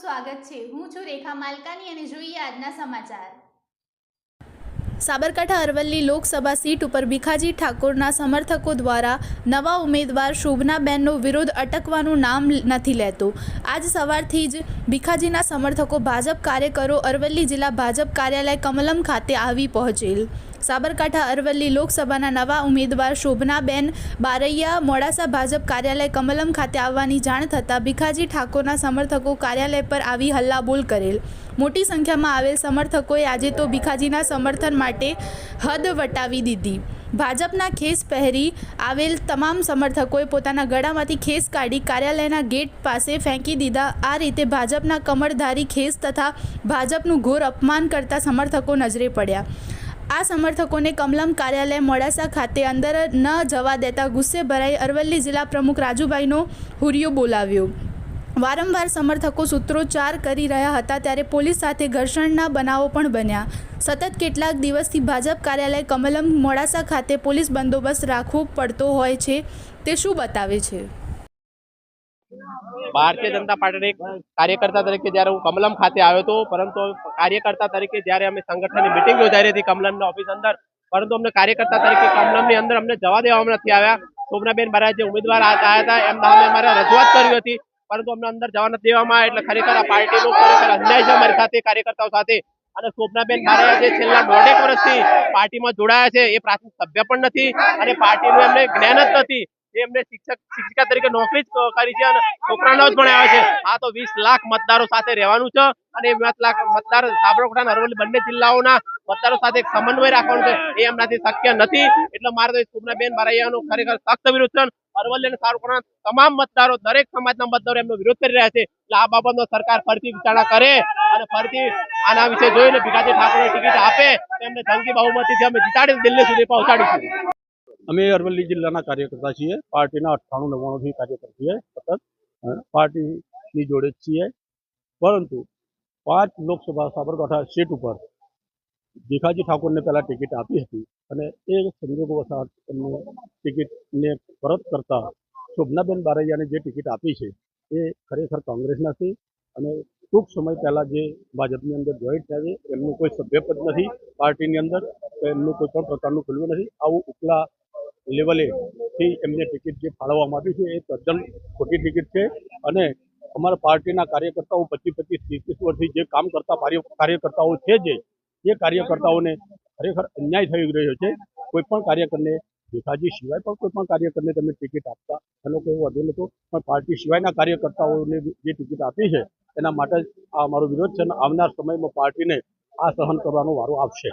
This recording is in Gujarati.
સ્વાગત છે. હું છું રેખા માલકાની અને જોઈએ આજના સમાચાર. સાબરકાંઠા અરવલ્લી લોકસભા સીટ ઉપર ભીખાજી ઠાકોરના સમર્થકો દ્વારા નવા ઉમેદવાર શોભનાબેનનો વિરોધ અટકવાનું નામ નથી લેતું. આજ સવારથી જ ભીખાજીના સમર્થકો ભાજપ કાર્યકરો અરવલ્લી જિલ્લા ભાજપ કાર્યાલય કમલમ ખાતે આવી પહોંચેલ. સાબરકાંઠા અરવલ્લી લોકસભાના નવા ઉમેદવાર શોભનાબેન બારૈયા, મોડાસા ભાજપ કાર્યાલય કમલમ ખાતે આવવાની જાણ થતાં ભીખાજી ઠાકોરના સમર્થકો કાર્યાલય પર આવી હલ્લાબોલ કરેલ. મોટી સંખ્યામાં આવેલ સમર્થકોએ આજે તો ભીખાજીના સમર્થન માટે હદ વટાવી દીધી. ભાજપના ખેસ પહેરી આવેલ તમામ સમર્થકોએ પોતાના ગળામાંથી ખેસ કાઢી કાર્યાલયના ગેટ પાસે ફેંકી દીધા. આ રીતે ભાજપના કમળધારી ખેસ તથા ભાજપનું ઘોર અપમાન કરતા સમર્થકો નજરે પડ્યા. આ સમર્થકોને કમલમ કાર્યાલય મોડાસા ખાતે અંદર ન જવા દેતા ગુસ્સે ભરાઈ અરવલ્લી જિલ્લા પ્રમુખ રાજુભાઈનો હુરિયો બોલાવ્યો. વારંવાર સમર્થકો સૂત્રોચ્ચાર કરી રહ્યા હતા ત્યારે પોલીસ સાથે ઘર્ષણના બનાવો પણ બન્યા. સતત કેટલાક દિવસથી ભાજપ કાર્યાલય કમલમ મોડાસા ખાતે પોલીસ બંદોબસ્ત રાખવો પડતો હોય છે, તે શું બતાવે છે? ભારતીય જનતા પાર્ટીના કાર્યકર્તા તરીકે જ્યારે હું કમલમ ખાતે આવ્યો હતો, પરંતુ કાર્યકર્તા તરીકે જ્યારે અમે સંગઠનની મિટિંગ યોજાઈ હતી કમલમના ઓફિસ અંદર, પરંતુ અમને કાર્યકર્તા તરીકે કમલમની અંદર અમને જવા દેવામાં નથી આવ્યા. શોભનાબેન મારા જે ઉમેદવાર આવ્યા હતા એમના અમે મારે રજૂઆત કરી હતી, પરંતુ અમને અંદર જવા નથી દેવામાં એટલે ખરેખર આ પાર્ટીનો ખરેખર અન્યાય છે અમારી સાથે, કાર્યકર્તાઓ સાથે. અને શોભનાબેન મારા જે છેલ્લા દોઢેક વર્ષથી પાર્ટીમાં જોડાયા છે, એ પ્રાથમિક સભ્ય પણ નથી, અને પાર્ટીનું એમને જ્ઞાન જ નથી. એમને શિક્ષક શિક્ષિકા તરીકે નોકરી જ કરી છે અને છોકરાનો જ ભણાવ્યા છે. આ તો વીસ લાખ મતદારો સાથે રહેવાનું છે અને વીસ લાખ મતદાર સાબરકાંઠા અરવલ્લી બંને જિલ્લાઓના મતદારો સાથે સમન્વય રાખવાનું છે. એ એમનાથી શક્ય નથી. એટલે મારે તો સુમનાબેન બારૈયાનો ખરેખર સખ્ત વિરોધ છે અરવલ્લી અને સાબરકાંઠા તમામ મતદારો દરેક સમાજના મતદારો એમનો વિરોધ કરી રહ્યા છે. એટલે આ બાબતનો સરકાર ફરીથી વિચારણા કરે અને ફરીથી આના વિશે જોઈને ભીખાજી ઠાકોરને ટિકિટ આપે તો એમને જંગી બહુમતીથી અમે જીતાડી દિલ્હી સુધી પહોંચાડીશું. અમે અરવલ્લી જિલ્લાના કાર્યકર્તા છીએ. પાર્ટીના અઠ્ઠાણું નવ્વાણુંથી કાર્યકર છીએ સતત. પાર્ટીની જોડે જ છીએ. પરંતુ પાંચ લોકસભા સાબરકાંઠા સીટ ઉપર ભીખાજી ઠાકોરને પહેલાં ટિકિટ આપી હતી અને એ સંજોગો વસાત એમને ટિકિટને પરત કરતા શોભનાબેન બારૈયાને જે ટિકિટ આપી છે, એ ખરેખર કોંગ્રેસના છે અને ટૂંક સમય પહેલાં જે ભાજપની અંદર જોઈન્ટ થયા છે, એમનું કોઈ સભ્યપદ નથી પાર્ટીની અંદર, એમનું કોઈ પણ પ્રકારનું ખુલ્યું નથી. આવું ઉપલા લેવલે થી એમને ટિકિટ જે ફાળવવામાં આવી છે એ તદ્દન ખોટી ટિકિટ છે અને અમારા પાર્ટીના કાર્યકર્તાઓ પચીસ પચીસ ત્રીસ ત્રીસ વર્ષથી જે કામ કરતા કાર્યકર્તાઓ છે જે, એ કાર્યકર્તાઓને ખરેખર અન્યાય થઈ રહ્યો છે. કોઈ પણ કાર્યકરને ભીખાજી સિવાય પણ કોઈ પણ કાર્યકરને તમે ટિકિટ આપતા એનો કોઈ વધુ નહોતો. પણ પાર્ટી સિવાયના કાર્યકર્તાઓને જે ટિકિટ આપી છે, એના માટે આ અમારો વિરોધ છે અને આવનાર સમયમાં પાર્ટીને આ સહન કરવાનો વારો આવશે.